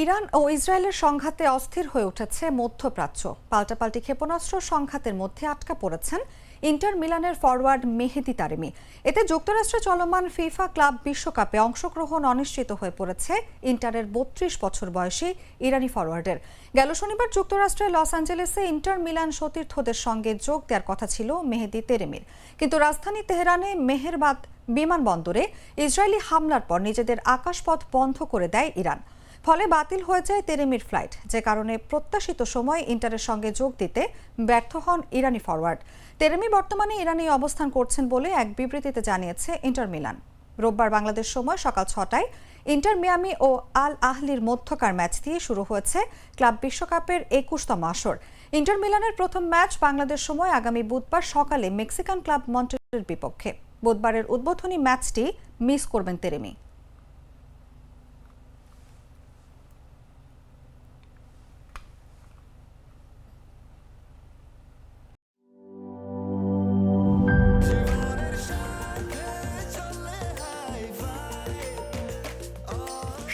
Iran ও ইসরায়েলের সংঘাতে অস্থির হয়ে উঠেছে মধ্যপ্রাচ্য। পাল্টাপাল্টি ক্ষেপণাস্ত্র সংঘাতের মধ্যে আটকা পড়েছেন ইন্টার মিলানের ফরওয়ার্ড মেহেদি তারেমি। এতে যুক্তরাষ্ট্রে চলমান ফিফা ক্লাব বিশ্বকাপে অংশগ্রহণ অনিশ্চিত হয়ে পড়েছে ইন্টারের বত্রিশ বছর বয়সী ইরানি ফরওয়ার্ডের। গেল শনিবার যুক্তরাষ্ট্রের লস অ্যাঞ্জেলেসে ইন্টার মিলান সতীর্থদের সঙ্গে যোগ দেওয়ার কথা ছিল মেহেদি তেরেমির। কিন্তু রাজধানী তেহরানে মেহেরবাদ বিমানবন্দরে ইসরায়েলি হামলার পর নিজেদের আকাশপথ বন্ধ করে দেয় ইরান। ফলে বাতিল হয়ে যায় তেরেমির ফ্লাইট, যে কারণে প্রত্যাশিত সময় ইন্টারের সঙ্গে যোগ দিতে ব্যর্থ হন ইরানি ফরওয়ার্ড তেরেমি বর্তমানে ইরানে অবস্থান করছেন বলে এক বিবৃতিতে জানিয়েছে ইন্টার মিলান। রোববার বাংলাদেশ সময় সকাল ছটায় ইন্টার মিয়ামি ও আল আহলির মধ্যকার ম্যাচ দিয়ে শুরু হয়েছে ক্লাব বিশ্বকাপের একুশতম আসর। ইন্টার মিলানের প্রথম ম্যাচ বাংলাদেশ সময় আগামী বুধবার সকালে মেক্সিকান ক্লাব মন্ট্রিলের বিপক্ষে। বুধবারের উদ্বোধনী ম্যাচটি মিস করবেন তেরেমি।